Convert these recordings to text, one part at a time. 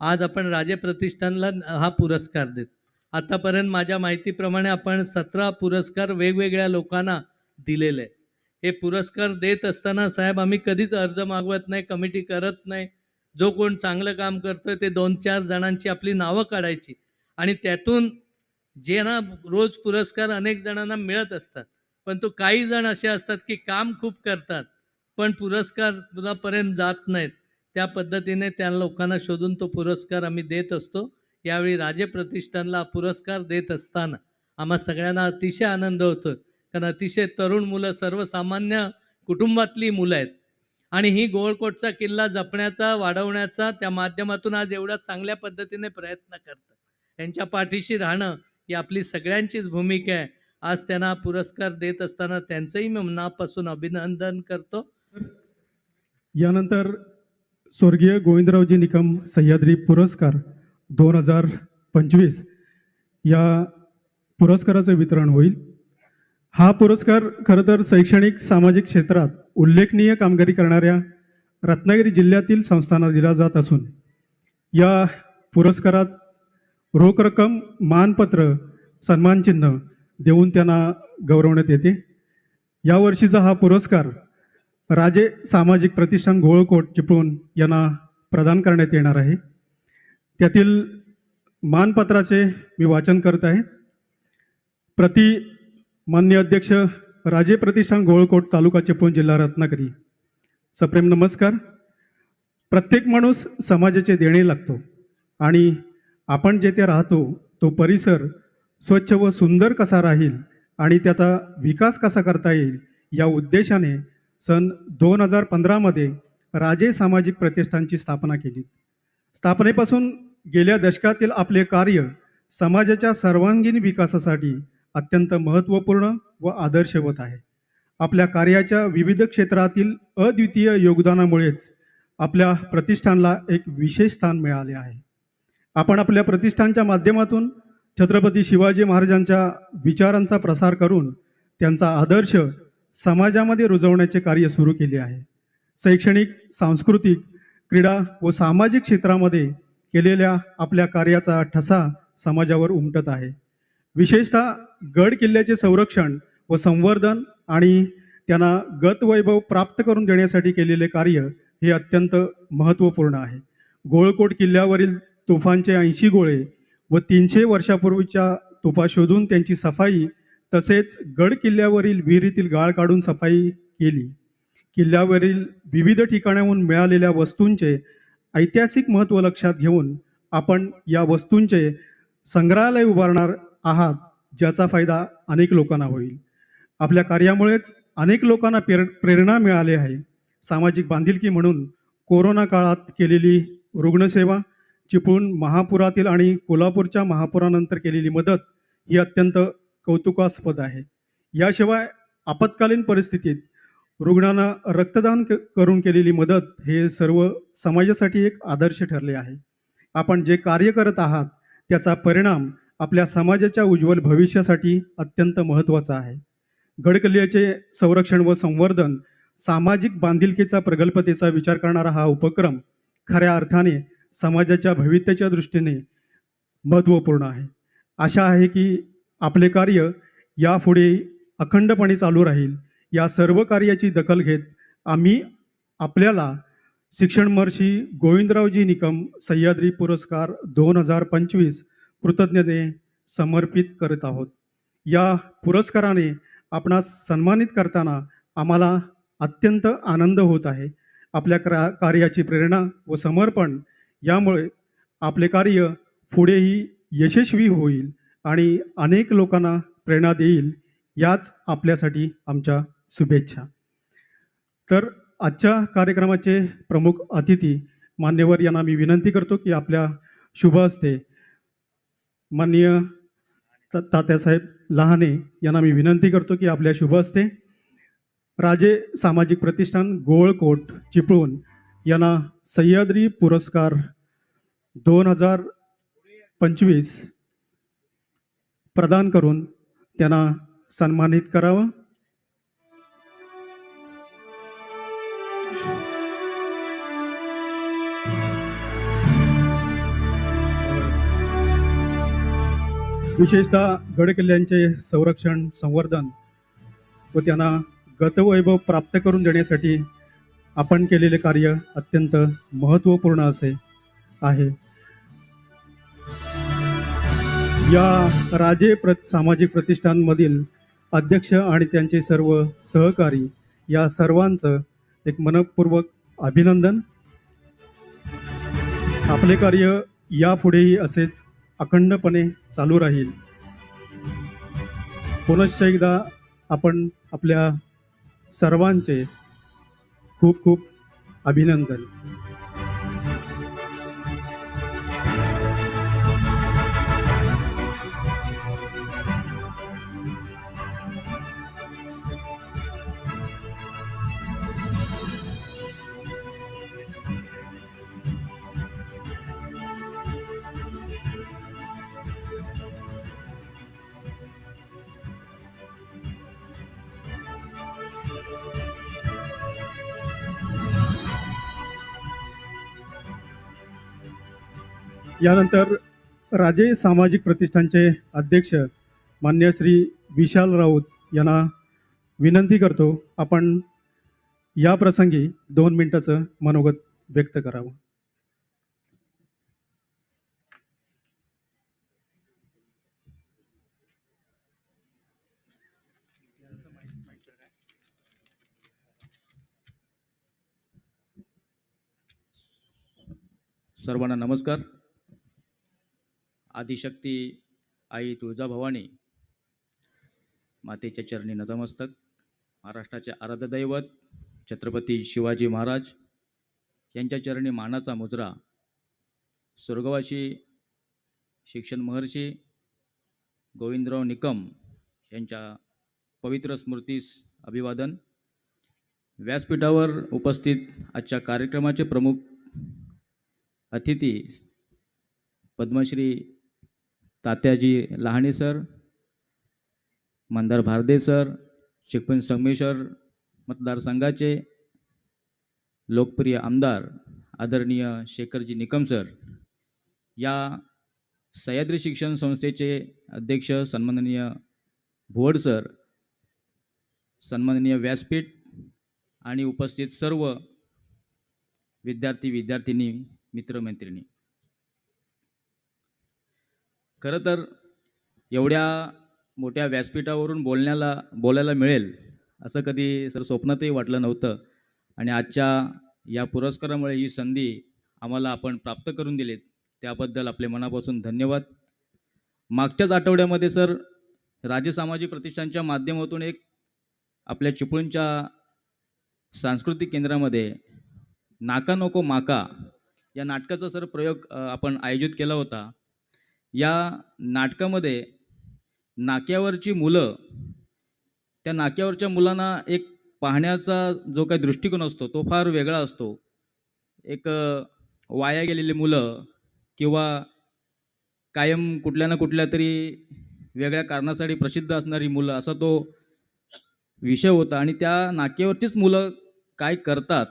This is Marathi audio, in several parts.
आज आपण राजे प्रतिष्ठानला हा पुरस्कार देत आतापर्यंत माझ्या माहितीप्रमाणे आपण सतरा पुरस्कार वेगवेगळ्या लोकांना दिलेले आहे हे पुरस्कार देत असताना साहेब आम्ही कधीच अर्ज मागवत नाही कमिटी करत नाही. जो कोण चांगलं काम करतोय ते दोन चार जणांची आपली नावं काढायची. आणि त्यातून जे ना रोज पुरस्कार अनेक जणांना मिळत असतात. पण तो काही जण असे असतात की काम खूप करतात पण पुरस्कार तुलापर्यंत जात नाहीत. त्या पद्धतीने त्या लोकांना शोधून तो पुरस्कार आम्ही देत असतो. यावेळी राजे प्रतिष्ठानला पुरस्कार देत असताना आम्हा सगळ्यांना अतिशय आनंद होतो कारण अतिशय तरुण मुलं सर्वसामान्य कुटुंबातली मुलं आहेत. आणि ही गोळकोटचा किल्ला जपण्याचा वाढवण्याचा त्या माध्यमातून आज एवढ्या चांगल्या पद्धतीने प्रयत्न करतात. त्यांच्या पाठीशी राहणं ही आपली सगळ्यांचीच भूमिका आहे. आज त्यांना पुरस्कार देत असताना त्यांचंही मी मनापासून अभिनंदन करतो. यानंतर स्वर्गीय गोविंदरावजी निकम सह्याद्री पुरस्कार दोन हजार पंचवीस या पुरस्काराचं वितरण होईल. हा पुरस्कार खरं तर शैक्षणिक सामाजिक क्षेत्रात उल्लेखनीय कामगिरी करणाऱ्या रत्नागिरी जिल्ह्यातील संस्थांना दिला जात असून या पुरस्कारात रोख रक्कम मानपत्र सन्मानचिन्ह देऊन त्यांना गौरवण्यात येते. यावर्षीचा हा पुरस्कार राजे सामाजिक प्रतिष्ठान घोळकोट चिपळूण यांना प्रदान करण्यात येणार आहे. त्यातील मानपत्राचे मी वाचन करत आहे. प्रति मान्य अध्यक्ष राजे प्रतिष्ठान घोळकोट तालुका चिपळूण जिल्हा रत्नागिरी. सप्रेम नमस्कार. प्रत्येक माणूस समाजाचे देणे लागतो आणि आपण जेथे राहतो तो परिसर स्वच्छ व सुंदर कसा राहील आणि त्याचा विकास कसा करता येईल या उद्देशाने सन दोन हजार पंधरामध्ये राजे सामाजिक प्रतिष्ठानची स्थापना केली. स्थापनेपासून गेल्या दशकातील आपले कार्य समाजाच्या सर्वांगीण विकासासाठी अत्यंत महत्त्वपूर्ण व आदर्शवत आहे. आपल्या कार्याच्या विविध क्षेत्रातील अद्वितीय योगदानामुळेच आपल्या प्रतिष्ठानला एक विशेष स्थान मिळाले आहे. आपण आपल्या प्रतिष्ठानच्या माध्यमातून छत्रपती शिवाजी महाराजांच्या विचारांचा प्रसार करून त्यांचा आदर्श समाजामध्ये रुजवण्याचे कार्य सुरू केले आहे. शैक्षणिक सांस्कृतिक क्रीडा व सामाजिक क्षेत्रामध्ये केलेल्या आपल्या कार्याचा ठसा समाजावर उमटत आहे. विशेषतः गड किल्ल्याचे संरक्षण व संवर्धन आणि त्यांना गतवैभव प्राप्त करून देण्यासाठी केलेले कार्य हे अत्यंत महत्त्वपूर्ण आहे. गोळकोट किल्ल्यावरील तोफांचे ऐंशी गोळे व तीनशे वर्षापूर्वीच्या तोफा शोधून त्यांची सफाई तसेच गड किल्ल्यावरील विहिरीतील गाळ काढून सफाई केली. किल्ल्यावरील विविध ठिकाणाहून मिळालेल्या वस्तूंचे ऐतिहासिक महत्त्व लक्षात घेऊन आपण या वस्तूंचे संग्रहालय उभारणार आहात ज्याचा फायदा अनेक लोकांना होईल. आपल्या कार्यामुळेच अनेक लोकांना प्रेर प्रेरणा मिळाली आहे. सामाजिक बांधिलकी म्हणून कोरोना काळात केलेली रुग्णसेवा चिपळूण महापुरातील आणि कोल्हापूरच्या महापुरानंतर केलेली मदत ही अत्यंत कौतुकास्पद आहे. याशिवाय आपत्कालीन परिस्थितीत रुग्णांना रक्तदान क करून केलेली मदत हे सर्व समाजासाठी एक आदर्श ठरले आहे. आपण जे कार्य करत आहात त्याचा परिणाम आपल्या समाजाच्या उज्ज्वल भविष्यासाठी अत्यंत महत्त्वाचा आहे. गडकिल्ल्याचे संरक्षण व संवर्धन सामाजिक बांधिलकीचा प्रगल्भतेचा विचार करणारा हा उपक्रम खऱ्या अर्थाने समाजाच्या भवित्याच्या दृष्टीने महत्त्वपूर्ण आहे. आशा आहे की आपले कार्य यापुढे अखंडपणे चालू राहील. या सर्व कार्याची दखल घेत आम्ही आपल्याला शिक्षणमर्षी गोविंदरावजी निकम सह्याद्री पुरस्कार दोन हजार पंचवीस कृतज्ञते समर्पित करत आहोत. या पुरस्काराने आपणास सन्मानित करताना आम्हाला अत्यंत आनंद होत आहे. आपल्या क्रा कार्याची प्रेरणा व समर्पण यामुळे आपले कार्य पुढेही यशस्वी होईल. आणि अनेक लोकांना प्रेरणा देईल याच आपल्यासाठी आमच्या शुभेच्छा. तर आजच्या कार्यक्रमाचे प्रमुख अतिथी मान्यवर यांना मी विनंती करतो की आपल्या शुभ असते माननीय त- तात्यासाहेब लहाने यांना मी विनंती करतो की आपल्या शुभ असते राजे सामाजिक प्रतिष्ठान गोळकोट चिपळूण यांना सह्याद्री पुरस्कार दोन हजार पंचवीस प्रदान करून त्यांना सन्मानित करावं. विशेषतः गडकिल्ल्यांचे संरक्षण संवर्धन व त्यांना गतवैभव प्राप्त करून देण्यासाठी आपण केलेले कार्य अत्यंत महत्त्वपूर्ण असे आहे. या राजे प्र सामाजिक प्रतिष्ठानमधील अध्यक्ष आणि त्यांचे सर्व सहकारी या सर्वांचं एक मनपूर्वक अभिनंदन. आपले कार्य यापुढेही असेच अखंडपणे चालू राहील. पुनश्च एकदा आपण आपल्या सर्वांचे खूप खूप अभिनंदन. यानंतर राजे सामाजिक प्रतिष्ठानचे अध्यक्ष मान्य श्री विशाल राऊत यांना विनंती करतो आपण या प्रसंगी दोन मिनिटाचं मनोगत व्यक्त करावं. सर्वांना नमस्कार. आदिशक्ती आई तुळजाभवानी. मातेच्या चरणी नतमस्तक. महाराष्ट्राचे आराध्य दैवत छत्रपती शिवाजी महाराज. यांच्या चरणी मानाचा मुजरा. स्वर्गवासी शिक्षण महर्षी गोविंदराव निकम यांच्या पवित्र स्मृतीस अभिवादन. व्यासपीठावर उपस्थित आजच्या कार्यक्रमाचे प्रमुख अतिथी पद्मश्री तात्याजी लहाणे सर मंदार भारदे सर चिकपन संगमेश्वर मतदारसंघाचे लोकप्रिय आमदार आदरणीय शेखरजी निकम सर या सह्याद्री शिक्षण संस्थेचे अध्यक्ष सन्माननीय भुवड सर सन्माननीय व्यासपीठ आणि उपस्थित सर्व विद्यार्थी विद्यार्थिनी मित्रमैत्रिणी. खरं तर एवढ्या मोठ्या व्यासपीठावरून बोलण्याला बोलायला मिळेल असं कधी सर स्वप्नातही वाटलं नव्हतं. आणि आजच्या या पुरस्कारामुळे ही संधी आम्हाला आपण प्राप्त करून दिलीत. त्याबद्दल आपले मनापासून धन्यवाद. मागच्याच आठवड्यामध्ये सर राज्य सामाजिक प्रतिष्ठानच्या माध्यमातून एक आपल्या चिपळूणच्या सांस्कृतिक केंद्रामध्ये नाका नको माका या नाटकाचा सर प्रयोग आपण आयोजित केला होता. या नाटकामध्ये नाक्यावरची मुलं त्या नाक्यावरच्या मुलांना एक पाहण्याचा जो काही दृष्टिकोन असतो तो फार वेगळा असतो. एक वाया गेलेली मुलं किंवा कायम कुठल्या ना कुठल्या तरी वेगळ्या कारणासाठी प्रसिद्ध असणारी मुलं असा तो विषय होता. आणि त्या नाक्यावरचीच मुलं काय करतात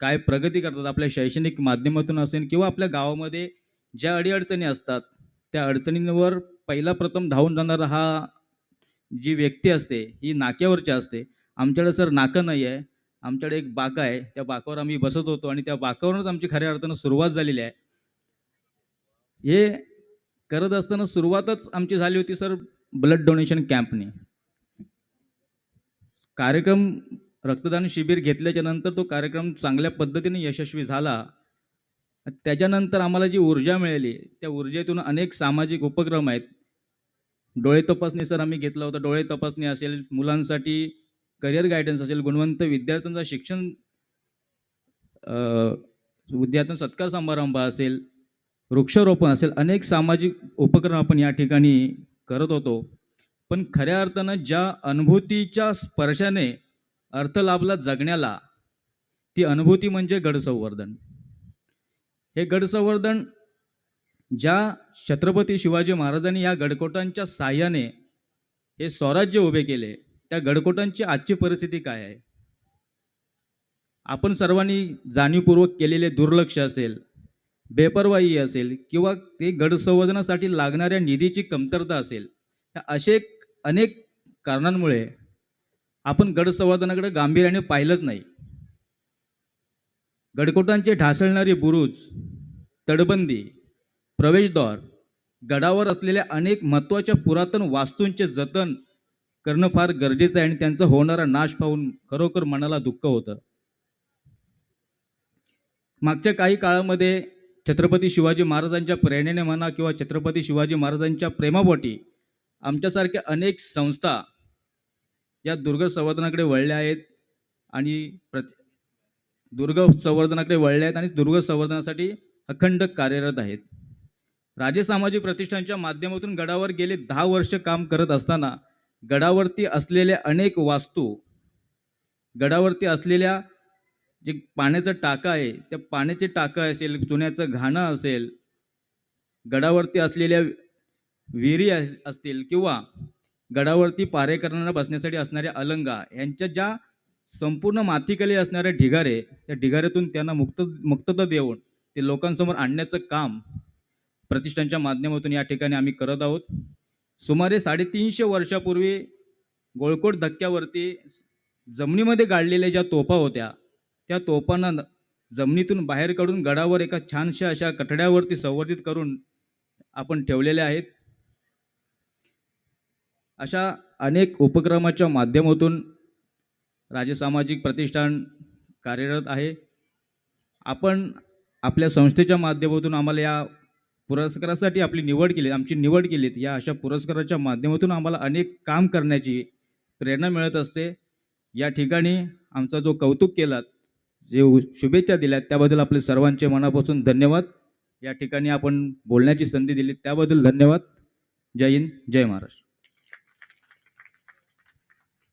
काय प्रगती करतात आपल्या शैक्षणिक माध्यमातून असेल किंवा आपल्या गावामध्ये ज्या अडीअडचणी असतात त्या अडचणींवर पहिला प्रथम धावून जाणारा हा जी व्यक्ती असते ही नाक्यावरची असते. आमच्याकडे सर नाकं नाही आहे. आमच्याकडे एक बाका आहे. त्या बाकावर आम्ही बसत होतो आणि त्या बाकावरूनच आमची खऱ्या अर्थानं सुरुवात झालेली आहे. हे करत असताना सुरुवातच आमची झाली होती सर ब्लड डोनेशन कॅम्पने कार्यक्रम रक्तदान शिबिर घेतल्याच्या नंतर तो कार्यक्रम चांगल्या पद्धतीने यशस्वी झाला. त्याच्यानंतर आम्हाला जी ऊर्जा मिळाली त्या ऊर्जेतून अनेक सामाजिक उपक्रम आहेत. डोळे तपासणी सर आम्ही घेतला होता. डोळे तपासणी असेल मुलांसाठी करिअर गायडन्स असेल गुणवंत विद्यार्थ्यांचा शिक्षण विद्यार्थ्यांचा सत्कार समारंभ असेल वृक्षारोपण असेल अनेक सामाजिक उपक्रम आपण या ठिकाणी करत होतो. पण खऱ्या अर्थानं ज्या अनुभूतीच्या स्पर्शाने अर्थ लाभला जगण्याला ती अनुभूती म्हणजे गडसंवर्धन. हे गडसंवर्धन ज्या छत्रपती शिवाजी महाराजांनी या गडकोटांच्या साह्याने हे स्वराज्य उभे केले त्या गडकोटांची आजची परिस्थिती काय आहे? आपण सर्वांनी जाणीवपूर्वक केलेले दुर्लक्ष असेल बेपरवाई असेल किंवा ते गडसंवर्धनासाठी लागणाऱ्या निधीची कमतरता असेल ह्या असे अनेक कारणांमुळे आपण गडसंवर्धनाकडे गांभीर्याने पाहिलंच नाही. गडकोटांचे ढासळणारी बुरुज तडबंदी प्रवेशद्वार गडावर असलेल्या अनेक महत्त्वाच्या पुरातन वास्तूंचे जतन करणं फार गरजेचं आहे आणि त्यांचा होणारा नाश पाहून खरोखर मनाला दुःख होतं. मागच्या काही काळामध्ये छत्रपती शिवाजी महाराजांच्या प्रेरणेने म्हणा किंवा छत्रपती शिवाजी महाराजांच्या प्रेमापोटी आमच्यासारख्या अनेक संस्था या दुर्ग संवर्धनाकडे वळल्या आहेत आणि प्रति दुर्ग संवर्धनाकडे वळले आहेत आणि दुर्ग संवर्धनासाठी अखंड कार्यरत आहेत. राजे सामाजिक प्रतिष्ठानच्या माध्यमातून गडावर गेले दहा वर्ष काम करत असताना गडावरती असलेल्या अनेक वास्तू गडावरती असलेल्या जे पाण्याचं टाका आहे त्या पाण्याचे टाकं असेल चुन्याचं घाणं असेल गडावरती असलेल्या विहिरी अस- असतील किंवा गडावरती पारेकरांना बसण्यासाठी असणाऱ्या अलंगा यांच्या ज्या संपूर्ण मातीखाली असणाऱ्या ढिगारे त्या ढिगाऱ्यातून त्यांना मुक्त मुक्तता देऊन ते लोकांसमोर आणण्याचं काम प्रतिष्ठानच्या माध्यमातून या ठिकाणी आम्ही करत आहोत. सुमारे साडेतीनशे वर्षापूर्वी गोळकोट धक्क्यावरती जमिनीमध्ये गाडलेल्या ज्या तोफा होत्या त्या तोफांना जमिनीतून बाहेर काढून गडावर एका छानशा अशा कठड्यावरती संवर्धित करून आपण ठेवलेल्या आहेत. अशा अनेक उपक्रमाच्या माध्यमातून राज्य सामाजिक प्रतिष्ठान कार्यरत आहे. आपण आपल्या संस्थेच्या माध्यमातून आम्हाला या पुरस्कारासाठी आपली निवड केली आमची निवड केलीत. या अशा पुरस्काराच्या माध्यमातून आम्हाला अनेक काम करण्याची प्रेरणा मिळत असते. या ठिकाणी आमचा जो कौतुक केलात जे शुभेच्छा दिल्यात त्याबद्दल आपले सर्वांचे मनापासून धन्यवाद. या ठिकाणी आपण बोलण्याची संधी दिली त्याबद्दल धन्यवाद. जय हिंद जय महाराष्ट्र.